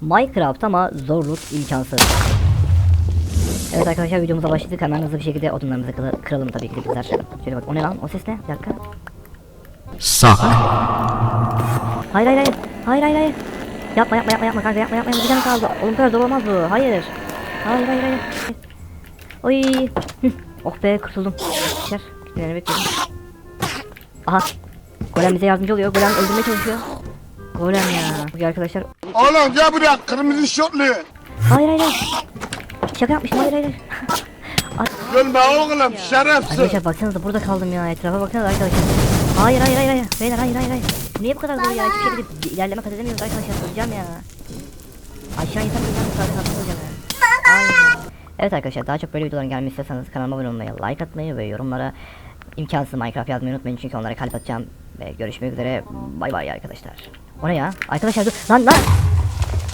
Minecraft ama zorluk imkansız. Evet arkadaşlar videomuza başladık. Hemen hızlı bir şekilde odunlarımızı kıra- kıralım tabii ki de bizler. Şöyle bak o ne lan? O ses ne? Bir dakika. Sak. Hayır hayır hayır. Hayır hayır hayır. Yapma yapma yapma yapma kanka yapma yapma. Bir tane kaldı. Oğlum kadar zor olmaz bu. Hayır. Hayır hayır hayır. Oy. Oh be kurtuldum. Gel. Gitmeleri bekliyorum. Aha. Golem bize yardımcı oluyor. Golem öldürmeye çalışıyor. Golem ya. Bugün arkadaşlar. Oğlum gel buraya kırmızı şortlu. Hayır hayır. Şaka yapmışım hayır hayır. hayır. Ay, Gülme oğlum şerefsiz. Arkadaşlar baksanıza burada kaldım ya etrafa baksanıza arkadaşlar. Hayır hayır hayır hayır. Beyler hayır hayır hayır. Niye bu kadar zor ya? Hiçbir şekilde ilerleme kat edemiyoruz arkadaşlar. Öleceğim ya. Aşağı insan öleceğim. Sadece kalsın öleceğim ya. Aynen. Evet arkadaşlar daha çok böyle videoların gelmesi istiyorsanız kanalıma abone olmayı, like atmayı ve yorumlara imkansız Minecraft yazmayı unutmayın çünkü onlara kalp atacağım. Ve görüşmek üzere. Bay bay arkadaşlar. O ne ya? Arkadaşlar dur. Lan lan.